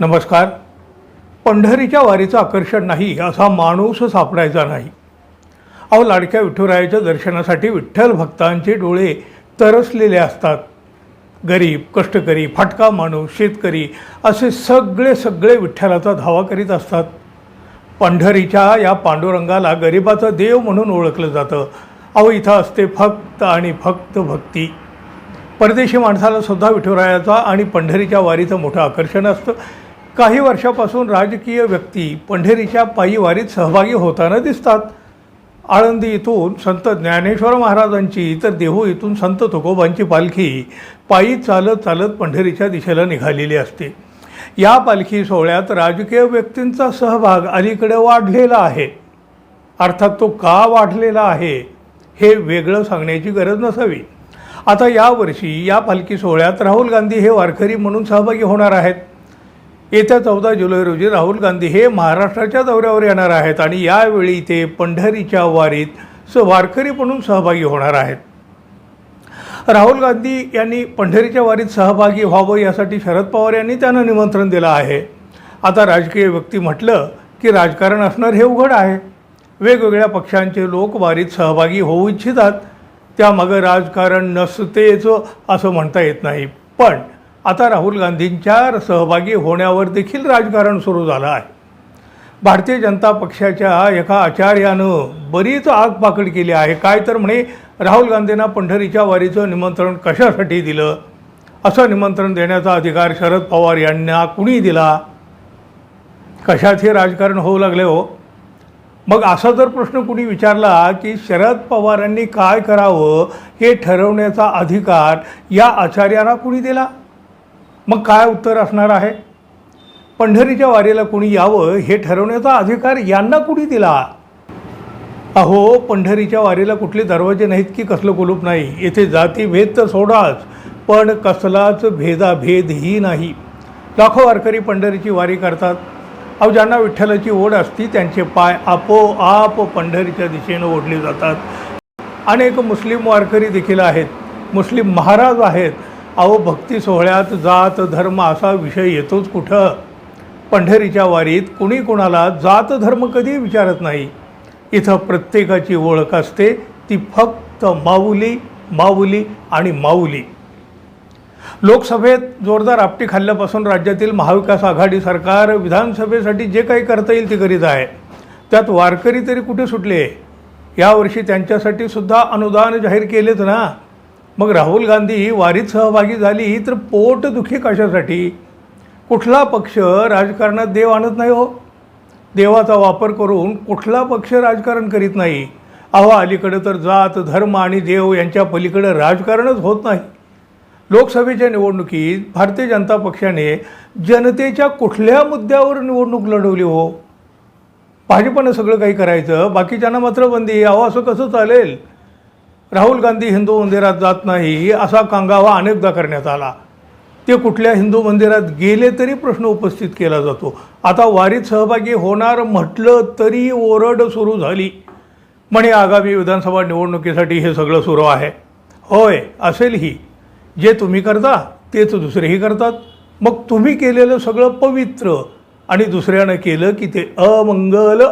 नमस्कार. पंढरीच्या वारीचं आकर्षण नाही असा माणूस सापडायचा नाही. अहो लाडक्या विठुरायाच्या दर्शनासाठी विठ्ठल भक्तांचे डोळे तरसलेले असतात. गरीब कष्टकरी फाटका माणूस शेतकरी असे सगळे सगळे विठ्ठलाचा धावा करीत असतात. पंढरीच्या या पांडुरंगाला गरिबाचा देव म्हणून ओळखलं जातं. अहो इथं असते फक्त आणि फक्त भक्ती. परदेशी माणसाला सुद्धा विठुरायाचा आणि पंढरीच्या वारीचं मोठं आकर्षण असतं. काही वर्षापासून राजकीय व्यक्ती पंढरीच्या पायीवारीत सहभागी होताना दिसतात. आळंदी इथून संत ज्ञानेश्वर महाराजांची तर देहू इथून संत तुकोबांची पालखी पायी चालत चालत पंढरीच्या दिशेला निघालेली असते. या पालखी सोहळ्यात राजकीय व्यक्तींचा सहभाग अलीकडे वाढलेला आहे. अर्थात तो का वाढलेला आहे हे वेगळं सांगण्याची गरज नसावी. आता यावर्षी या पालखी सोहळ्यात राहुल गांधी हे वारकरी म्हणून सहभागी होणार आहेत. येत्या चौदा जुलै रोजी राहुल गांधी हे महाराष्ट्राच्या दौऱ्यावर येणार आहेत आणि यावेळी ते पंढरीच्या वारीत स वारकरी म्हणून सहभागी होणार आहेत. राहुल गांधी यांनी पंढरीच्या वारीत सहभागी व्हावं यासाठी शरद पवार यांनी त्यांना निमंत्रण दिलं आहे. आता राजकीय व्यक्ती म्हटलं की राजकारण असणार हे उघड आहे. वेगवेगळ्या पक्षांचे लोक वारीत सहभागी होऊ इच्छितात. त्यामागं राजकारण नसतेच असं म्हणता येत नाही. पण आता राहुल गांधींच्या सहभागी होण्यावर देखील राजकारण सुरू झालं आहे. भारतीय जनता पक्षाच्या एका आचार्यानं बरीच आगपाकड केली आहे. काय तर म्हणे राहुल गांधींना पंढरीच्या वारीचं निमंत्रण कशासाठी दिलं? असं निमंत्रण देण्याचा अधिकार शरद पवार यांना कुणी दिला? कशात हे राजकारण होऊ लागले हो? मग असा जर प्रश्न कुणी विचारला की शरद पवारांनी काय करावं हे ठरवण्याचा अधिकार या आचार्याला कुणी दिला? मग काय उत्तर असणार आहे? पंढरीच्या वारीला कुणी यावं हे ठरवण्याचा अधिकार यांना कुणी दिला? अहो पंढरीच्या वारीला कुठले दरवाजे नाहीत की कसलं कुलूप नाही? येथे जातीभेद तर सोडाच पण कसलाच भेदाभेदही नाही. लाखो वारकरी पंढरीची वारी करतात. अहो ज्यांना विठ्ठलाची ओढ असती त्यांचे पाय आपोआप पंढरीच्या दिशेनं ओढले जातात. अनेक मुस्लिम वारकरी देखील आहेत. मुस्लिम महाराज आहेत. अहो भक्ती सोहळ्यात जात धर्म असा विषय येतोच कुठं? पंढरीच्या वारीत कुणी कुणाला जात धर्म कधी विचारत नाही. इथं प्रत्येकाची ओळख असते. ती फक्त माऊली माऊली आणि माऊली. लोकसभेत जोरदार आपटी खाल्ल्यापासून राज्यातील महाविकास आघाडी सरकार विधानसभेसाठी जे काही करता येईल ते करीत आहे. त्यात वारकरी तरी कुठे सुटले? यावर्षी त्यांच्यासाठी सुद्धा अनुदान जाहीर केलेत ना? मग राहुल गांधी वारीत सहभागी झाली तर पोटदुखी कशासाठी? कुठला पक्ष राजकारणात देव आणत नाही हो? देवाचा वापर करून कुठला पक्ष राजकारण करीत नाही? अहो अलीकडे तर जात धर्म आणि देव यांच्या पलीकडे राजकारणच होत नाही. लोकसभेच्या निवडणुकीत भारतीय जनता पक्षाने जनतेच्या कुठल्या मुद्द्यावर निवडणूक लढवली हो? भाजपनं सगळं काही करायचं बाकीच्यांना मात्र बंदी अहो असं कसं चालेल? राहुल गांधी हिंदू मंदिरात जात नाही असा कांगावा अनेकदा करण्यात आला. ते कुठल्या हिंदू मंदिरात गेले तरी प्रश्न उपस्थित केला जातो. आता वारीत सहभागी होणार म्हटलं तरी ओरड सुरू झाली. म्हणे आगामी विधानसभा निवडणुकीसाठी हे सगळं सुरू आहे. होय असेलही जे तुम्ही करता तेच दुसरेही करतात. मग तुम्ही केलेलं सगळं पवित्र आणि दुसऱ्यानं केलं की ते अमंगल.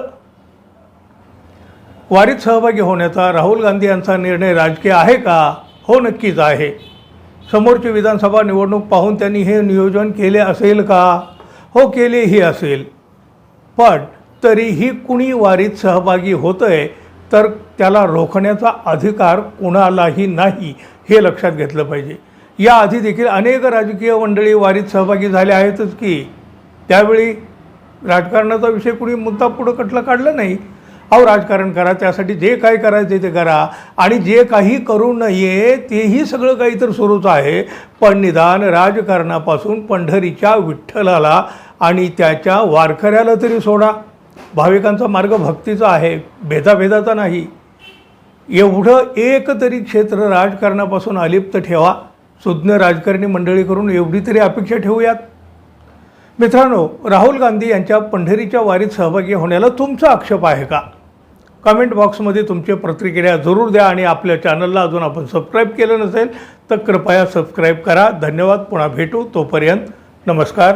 वारीत सहभागी होण्याचा राहुल गांधी यांचा निर्णय राजकीय आहे का? हो नक्कीच आहे. समोरची विधानसभा निवडणूक पाहून त्यांनी हे नियोजन केले असेल का? हो केलेही असेल. पण तरीही कुणी वारीत सहभागी होतंय तर त्याला रोखण्याचा अधिकार कुणालाही नाही हे लक्षात घेतलं पाहिजे. याआधी देखील अनेक राजकीय मंडळी वारीत सहभागी झाले आहेतच की. त्यावेळी राजकारणाचा विषय कुणी मुद्दा पुढं कटला काढला नाही. अहो राजकारण करा त्यासाठी जे काय करायचं ते करा. आणि जे काही करू नये तेही सगळं काही तर सुरूच आहे. पण निदान राजकारणापासून पंढरीच्या विठ्ठलाला आणि त्याच्या वारकऱ्याला तरी सोडा. भाविकांचा मार्ग भक्तीचा आहे भेदाभेदाचा नाही. एवढं एक तरी क्षेत्र राजकारणापासून अलिप्त ठेवा. सुज्ञ राजकारणी मंडळी करून एवढी तरी अपेक्षा ठेवूयात. मित्रांनो राहुल गांधी यांच्या पंढरीच्या वारीत सहभागी होण्याला तुमचा आक्षेप आहे का? कमेंट बॉक्समध्ये तुमची प्रतिक्रिया जरूर द्या आणि आपल्या चॅनलला अजून आपण सबस्क्राईब केलं नसेल तर कृपया सबस्क्राईब करा. धन्यवाद. पुन्हा भेटू. तोपर्यंत नमस्कार.